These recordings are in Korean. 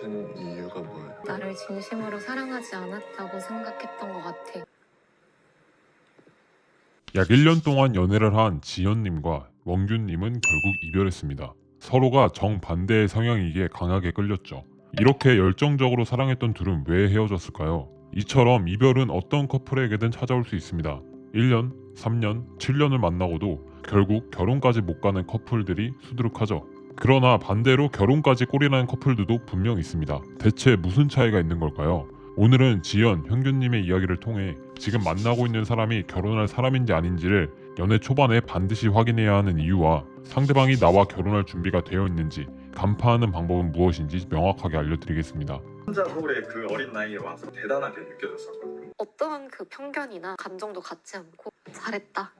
헤어진 이유가 뭐예요? 나를 진심으로 사랑하지 않았다고 생각했던 것 같아. 약 1년 동안 연애를 한 지연님과 원균님은 결국 이별했습니다. 서로가 정반대의 성향이기에 강하게 끌렸죠. 이렇게 열정적으로 사랑했던 둘은 왜 헤어졌을까요? 이처럼 이별은 어떤 커플에게든 찾아올 수 있습니다. 1년, 3년, 7년을 만나고도 결국 결혼까지 못 가는 커플들이 수두룩하죠. 그러나 반대로 결혼까지 꼴이나는 커플들도 분명 있습니다. 대체 무슨 차이가 있는 걸까요? 오늘은 지연, 현균님의 이야기를 통해 지금 만나고 있는 사람이 결혼할 사람인지 아닌지를 연애 초반에 반드시 확인해야 하는 이유와 상대방이 나와 결혼할 준비가 되어 있는지 간파하는 방법은 무엇인지 명확하게 알려드리겠습니다. 혼자 서울에 그 어린 나이에 와서 대단하게 느껴졌었거든요. 어떠한 그 편견이나 감정도 갖지 않고 잘했다.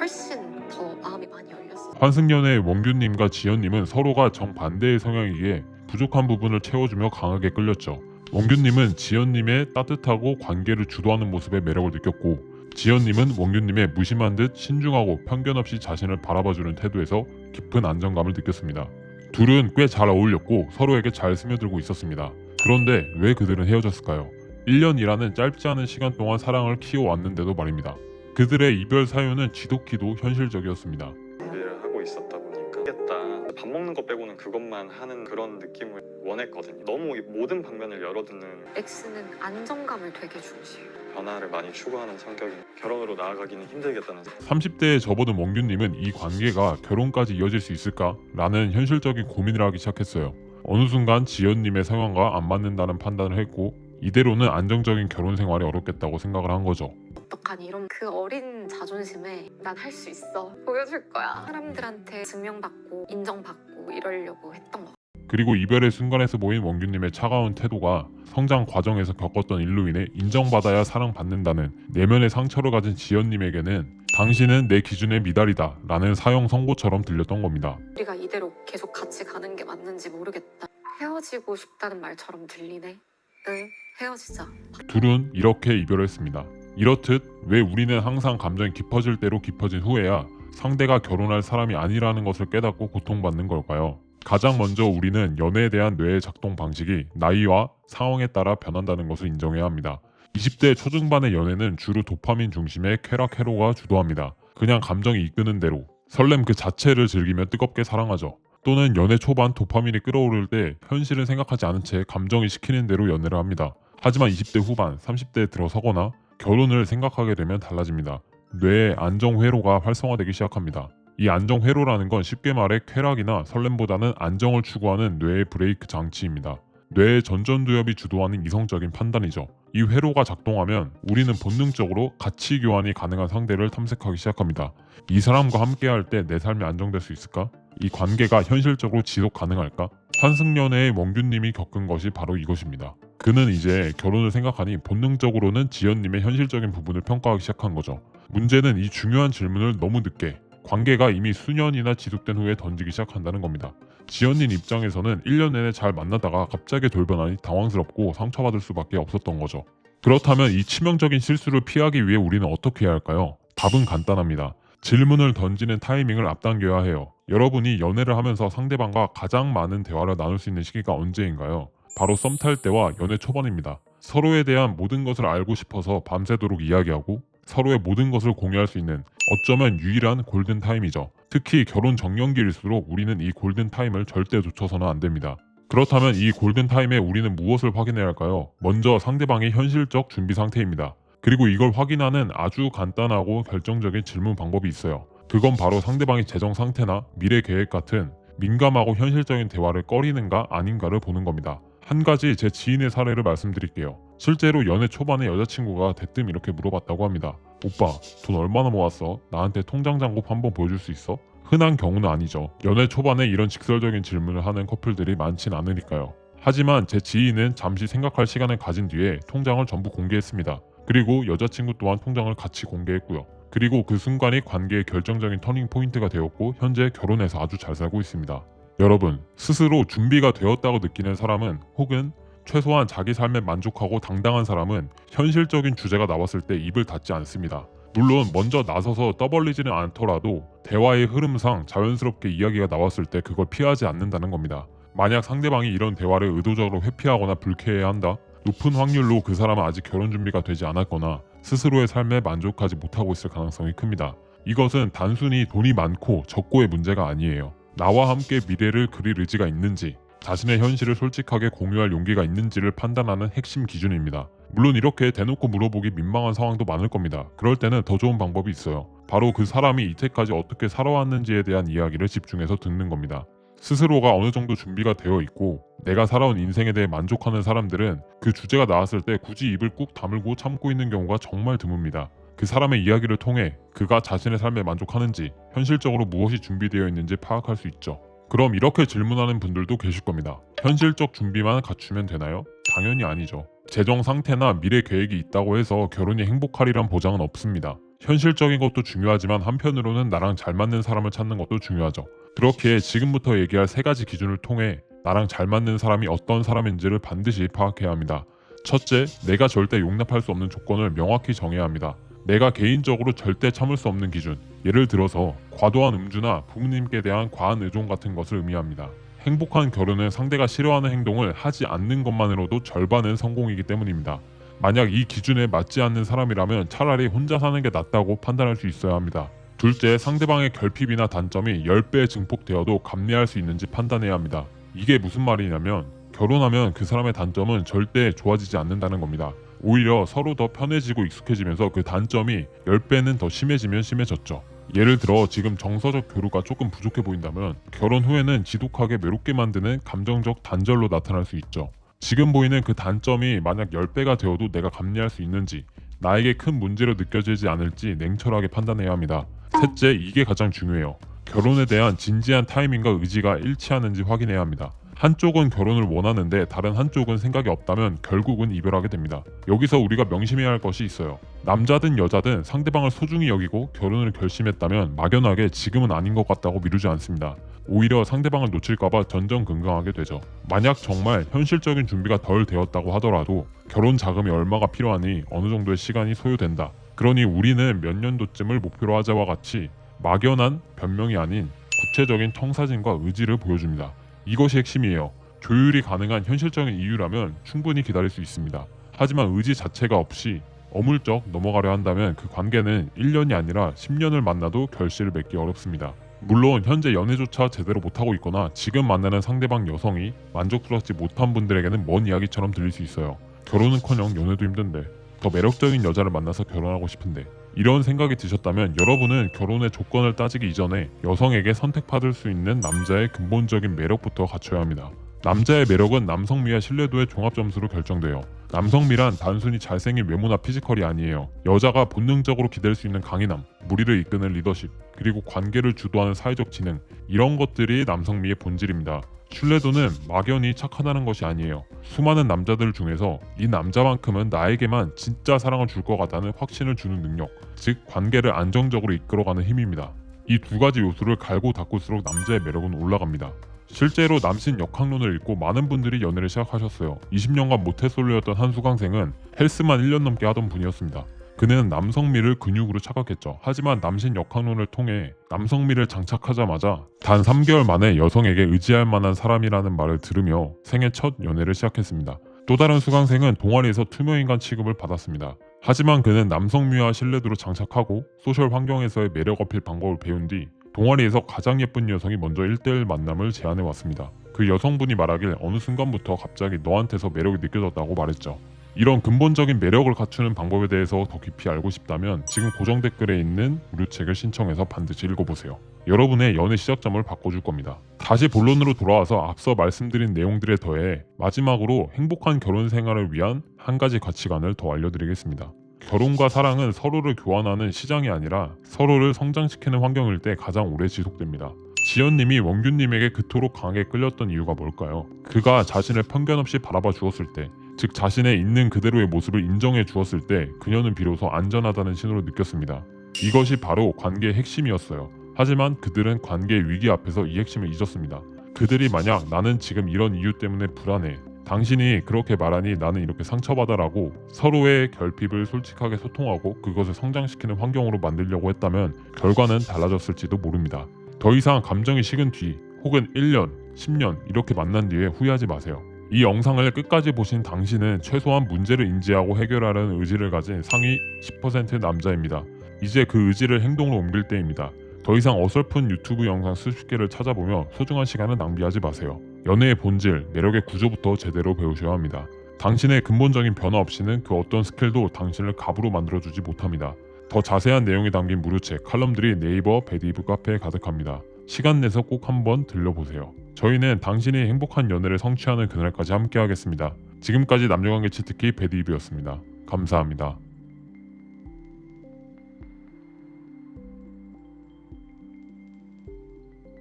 훨씬 더 마음이 많이 열렸어. 환승연의 원균님과 지연님은 서로가 정반대의 성향이기에 부족한 부분을 채워주며 강하게 끌렸죠. 원균님은 지연님의 따뜻하고 관계를 주도하는 모습에 매력을 느꼈고 지연님은 원균님의 무심한 듯 신중하고 편견 없이 자신을 바라봐주는 태도에서 깊은 안정감을 느꼈습니다. 둘은 꽤 잘 어울렸고 서로에게 잘 스며들고 있었습니다. 그런데 왜 그들은 헤어졌을까요? 1년이라는 짧지 않은 시간 동안 사랑을 키워왔는데도 말입니다. 그들의 이별 사유는 지독히도 현실적이었습니다. 준비를 하고 있었다 보니까 하겠다. 밥 먹는 거 빼고는 그것만 하는 그런 느낌을 원했거든요. 너무 이 모든 방면을 열어두는 X는 안정감을 되게 중시해요. 변화를 많이 추구하는 성격이 결혼으로 나아가기는 힘들겠다는 30대에 접어든 원균님은 이 관계가 결혼까지 이어질 수 있을까라는 현실적인 고민을 하기 시작했어요. 어느 순간 지연님의 상황과 안 맞는다는 판단을 했고 이대로는 안정적인 결혼 생활이 어렵겠다고 생각을 한 거죠. 어떡하니? 이런 그 어린 자존심에 난 할 수 있어. 보여줄 거야. 사람들한테 증명받고 인정받고 이러려고 했던 거. 그리고 이별의 순간에서 보인 원균님의 차가운 태도가 성장 과정에서 겪었던 일로 인해 인정받아야 사랑받는다는 내면의 상처를 가진 지연님에게는 당신은 내 기준에 미달이다 라는 사형 선고처럼 들렸던 겁니다. 우리가 이대로 계속 같이 가는 게 맞는지 모르겠다. 헤어지고 싶다는 말처럼 들리네 응 헤어지자 둘은 이렇게 이별했습니다. 이렇듯 왜 우리는 항상 감정이 깊어질 대로 깊어진 후에야 상대가 결혼할 사람이 아니라는 것을 깨닫고 고통받는 걸까요? 가장 먼저 우리는 연애에 대한 뇌의 작동 방식이 나이와 상황에 따라 변한다는 것을 인정해야 합니다. 20대 초중반의 연애는 주로 도파민 중심의 쾌락 회로가 주도합니다. 그냥 감정이 이끄는 대로 설렘 그 자체를 즐기며 뜨겁게 사랑하죠. 또는 연애 초반 도파민이 끌어오를 때 현실은 생각하지 않은 채 감정이 시키는 대로 연애를 합니다. 하지만 20대 후반, 30대에 들어서거나 결혼을 생각하게 되면 달라집니다. 뇌의 안정 회로가 활성화되기 시작합니다. 이 안정 회로라는 건 쉽게 말해 쾌락이나 설렘보다는 안정을 추구하는 뇌의 브레이크 장치입니다. 뇌의 전전두엽이 주도하는 이성적인 판단이죠. 이 회로가 작동하면 우리는 본능적으로 가치 교환이 가능한 상대를 탐색하기 시작합니다. 이 사람과 함께할 때 내 삶이 안정될 수 있을까? 이 관계가 현실적으로 지속 가능할까? 환승연애의 원균님이 겪은 것이 바로 이것입니다. 그는 이제 결혼을 생각하니 본능적으로는 지연님의 현실적인 부분을 평가하기 시작한 거죠. 문제는 이 중요한 질문을 너무 늦게 관계가 이미 수년이나 지속된 후에 던지기 시작한다는 겁니다. 지연님 입장에서는 1년 내내 잘 만나다가 갑자기 돌변하니 당황스럽고 상처받을 수밖에 없었던 거죠. 그렇다면 이 치명적인 실수를 피하기 위해 우리는 어떻게 해야 할까요? 답은 간단합니다. 질문을 던지는 타이밍을 앞당겨야 해요. 여러분이 연애를 하면서 상대방과 가장 많은 대화를 나눌 수 있는 시기가 언제인가요? 바로 썸 탈 때와 연애 초반입니다. 서로에 대한 모든 것을 알고 싶어서 밤새도록 이야기하고 서로의 모든 것을 공유할 수 있는 어쩌면 유일한 골든 타임이죠. 특히 결혼 정년기일수록 우리는 이 골든 타임을 절대 놓쳐서는 안 됩니다. 그렇다면 이 골든 타임에 우리는 무엇을 확인해야 할까요? 먼저 상대방의 현실적 준비 상태입니다. 그리고 이걸 확인하는 아주 간단하고 결정적인 질문 방법이 있어요. 그건 바로 상대방의 재정 상태나 미래 계획 같은 민감하고 현실적인 대화를 꺼리는가 아닌가를 보는 겁니다. 한 가지 제 지인의 사례를 말씀드릴게요. 실제로 연애 초반에 여자친구가 대뜸 이렇게 물어봤다고 합니다. 오빠, 돈 얼마나 모았어? 나한테 통장 잔고 한번 보여줄 수 있어? 흔한 경우는 아니죠. 연애 초반에 이런 직설적인 질문을 하는 커플들이 많진 않으니까요. 하지만 제 지인은 잠시 생각할 시간을 가진 뒤에 통장을 전부 공개했습니다. 그리고 여자친구 또한 통장을 같이 공개했고요. 그리고 그 순간이 관계의 결정적인 터닝 포인트가 되었고 현재 결혼해서 아주 잘 살고 있습니다. 여러분, 스스로 준비가 되었다고 느끼는 사람은 혹은 최소한 자기 삶에 만족하고 당당한 사람은 현실적인 주제가 나왔을 때 입을 닫지 않습니다. 물론 먼저 나서서 떠벌리지는 않더라도 대화의 흐름상 자연스럽게 이야기가 나왔을 때 그걸 피하지 않는다는 겁니다. 만약 상대방이 이런 대화를 의도적으로 회피하거나 불쾌해야 한다. 높은 확률로 그 사람은 아직 결혼 준비가 되지 않았거나 스스로의 삶에 만족하지 못하고 있을 가능성이 큽니다. 이것은 단순히 돈이 많고 적고의 문제가 아니에요. 나와 함께 미래를 그릴 의지가 있는지, 자신의 현실을 솔직하게 공유할 용기가 있는지를 판단하는 핵심 기준입니다. 물론 이렇게 대놓고 물어보기 민망한 상황도 많을 겁니다. 그럴 때는 더 좋은 방법이 있어요. 바로 그 사람이 이때까지 어떻게 살아왔는지에 대한 이야기를 집중해서 듣는 겁니다. 스스로가 어느 정도 준비가 되어 있고 내가 살아온 인생에 대해 만족하는 사람들은 그 주제가 나왔을 때 굳이 입을 꾹 다물고 참고 있는 경우가 정말 드뭅니다. 그 사람의 이야기를 통해 그가 자신의 삶에 만족하는지 현실적으로 무엇이 준비되어 있는지 파악할 수 있죠. 그럼 이렇게 질문하는 분들도 계실 겁니다. 현실적 준비만 갖추면 되나요? 당연히 아니죠. 재정 상태나 미래 계획이 있다고 해서 결혼이 행복하리란 보장은 없습니다. 현실적인 것도 중요하지만 한편으로는 나랑 잘 맞는 사람을 찾는 것도 중요하죠. 그렇게 지금부터 얘기할 세 가지 기준을 통해 나랑 잘 맞는 사람이 어떤 사람인지를 반드시 파악해야 합니다. 첫째, 내가 절대 용납할 수 없는 조건을 명확히 정해야 합니다. 내가 개인적으로 절대 참을 수 없는 기준. 예를 들어서 과도한 음주나 부모님께 대한 과한 의존 같은 것을 의미합니다. 행복한 결혼은 상대가 싫어하는 행동을 하지 않는 것만으로도 절반은 성공이기 때문입니다. 만약 이 기준에 맞지 않는 사람이라면 차라리 혼자 사는 게 낫다고 판단할 수 있어야 합니다. 둘째, 상대방의 결핍이나 단점이 10배 증폭되어도 감내할 수 있는지 판단해야 합니다. 이게 무슨 말이냐면 결혼하면 그 사람의 단점은 절대 좋아지지 않는다는 겁니다. 오히려 서로 더 편해지고 익숙해지면서 그 단점이 10배는 더 심해지면 심해졌죠. 예를 들어 지금 정서적 교류가 조금 부족해 보인다면 결혼 후에는 지독하게 외롭게 만드는 감정적 단절로 나타날 수 있죠. 지금 보이는 그 단점이 만약 10배가 되어도 내가 감내할 수 있는지 나에게 큰 문제로 느껴지지 않을지 냉철하게 판단해야 합니다. 셋째, 이게 가장 중요해요. 결혼에 대한 진지한 타이밍과 의지가 일치하는지 확인해야 합니다. 한쪽은 결혼을 원하는데 다른 한쪽은 생각이 없다면 결국은 이별하게 됩니다. 여기서 우리가 명심해야 할 것이 있어요. 남자든 여자든 상대방을 소중히 여기고 결혼을 결심했다면 막연하게 지금은 아닌 것 같다고 미루지 않습니다. 오히려 상대방을 놓칠까봐 전전긍긍하게 되죠. 만약 정말 현실적인 준비가 덜 되었다고 하더라도 결혼 자금이 얼마가 필요하니 어느 정도의 시간이 소요된다. 그러니 우리는 몇 년도쯤을 목표로 하자와 같이 막연한 변명이 아닌 구체적인 청사진과 의지를 보여줍니다. 이것이 핵심이에요. 조율이 가능한 현실적인 이유라면 충분히 기다릴 수 있습니다. 하지만 의지 자체가 없이 어물쩍 넘어가려 한다면 그 관계는 1년이 아니라 10년을 만나도 결실을 맺기 어렵습니다. 물론 현재 연애조차 제대로 못하고 있거나 지금 만나는 상대방 여성이 만족스럽지 못한 분들에게는 먼 이야기처럼 들릴 수 있어요. 결혼은커녕 연애도 힘든데 더 매력적인 여자를 만나서 결혼하고 싶은데 이런 생각이 드셨다면 여러분은 결혼의 조건을 따지기 이전에 여성에게 선택받을 수 있는 남자의 근본적인 매력부터 갖춰야 합니다. 남자의 매력은 남성미와 신뢰도의 종합 점수로 결정돼요. 남성미란 단순히 잘생긴 외모나 피지컬이 아니에요. 여자가 본능적으로 기댈 수 있는 강인함, 무리를 이끄는 리더십, 그리고 관계를 주도하는 사회적 지능 이런 것들이 남성미의 본질입니다. 신뢰도는 막연히 착하다는 것이 아니에요. 수많은 남자들 중에서 이 남자만큼은 나에게만 진짜 사랑을 줄 것 같다는 확신을 주는 능력, 즉 관계를 안정적으로 이끌어가는 힘입니다. 이 두 가지 요소를 갈고 닦을수록 남자의 매력은 올라갑니다. 실제로 남신 역학론을 읽고 많은 분들이 연애를 시작하셨어요. 20년간 모태솔로였던 한 수강생은 헬스만 1년 넘게 하던 분이었습니다. 그는 남성미를 근육으로 착각했죠. 하지만 남신 역학론을 통해 남성미를 장착하자마자 단 3개월 만에 여성에게 의지할 만한 사람이라는 말을 들으며 생애 첫 연애를 시작했습니다. 또 다른 수강생은 동아리에서 투명인간 취급을 받았습니다. 하지만 그는 남성미와 신뢰도를 장착하고 소셜 환경에서의 매력 어필 방법을 배운 뒤 동아리에서 가장 예쁜 여성이 먼저 1대1 만남을 제안해 왔습니다. 그 여성분이 말하길 어느 순간부터 갑자기 너한테서 매력이 느껴졌다고 말했죠. 이런 근본적인 매력을 갖추는 방법에 대해서 더 깊이 알고 싶다면 지금 고정 댓글에 있는 무료 책을 신청해서 반드시 읽어보세요. 여러분의 연애 시작점을 바꿔줄 겁니다. 다시 본론으로 돌아와서 앞서 말씀드린 내용들에 더해 마지막으로 행복한 결혼 생활을 위한 한 가지 가치관을 더 알려드리겠습니다. 결혼과 사랑은 서로를 교환하는 시장이 아니라 서로를 성장시키는 환경일 때 가장 오래 지속됩니다. 지연님이 원균님에게 그토록 강하게 끌렸던 이유가 뭘까요? 그가 자신을 편견 없이 바라봐 주었을 때, 즉 자신의 있는 그대로의 모습을 인정해 주었을 때 그녀는 비로소 안전하다는 신호를 느꼈습니다. 이것이 바로 관계의 핵심이었어요. 하지만 그들은 관계의 위기 앞에서 이 핵심을 잊었습니다. 그들이 만약 나는 지금 이런 이유 때문에 불안해. 당신이 그렇게 말하니 나는 이렇게 상처받아라고 서로의 결핍을 솔직하게 소통하고 그것을 성장시키는 환경으로 만들려고 했다면 결과는 달라졌을지도 모릅니다. 더 이상 감정이 식은 뒤 혹은 1년 10년 이렇게 만난 뒤에 후회하지 마세요. 이 영상을 끝까지 보신 당신은 최소한 문제를 인지하고 해결하려는 의지를 가진 상위 10% 남자입니다. 이제 그 의지를 행동으로 옮길 때입니다. 더 이상 어설픈 유튜브 영상 수십 개를 찾아보며 소중한 시간을 낭비하지 마세요. 연애의 본질, 매력의 구조부터 제대로 배우셔야 합니다. 당신의 근본적인 변화 없이는 그 어떤 스킬도 당신을 갑으로 만들어주지 못합니다. 더 자세한 내용이 담긴 무료책, 칼럼들이 네이버 베디브 카페에 가득합니다. 시간 내서 꼭 한번 들려보세요. 저희는 당신이 행복한 연애를 성취하는 그날까지 함께하겠습니다. 지금까지 남녀관계 치트키 베디브였습니다. 감사합니다.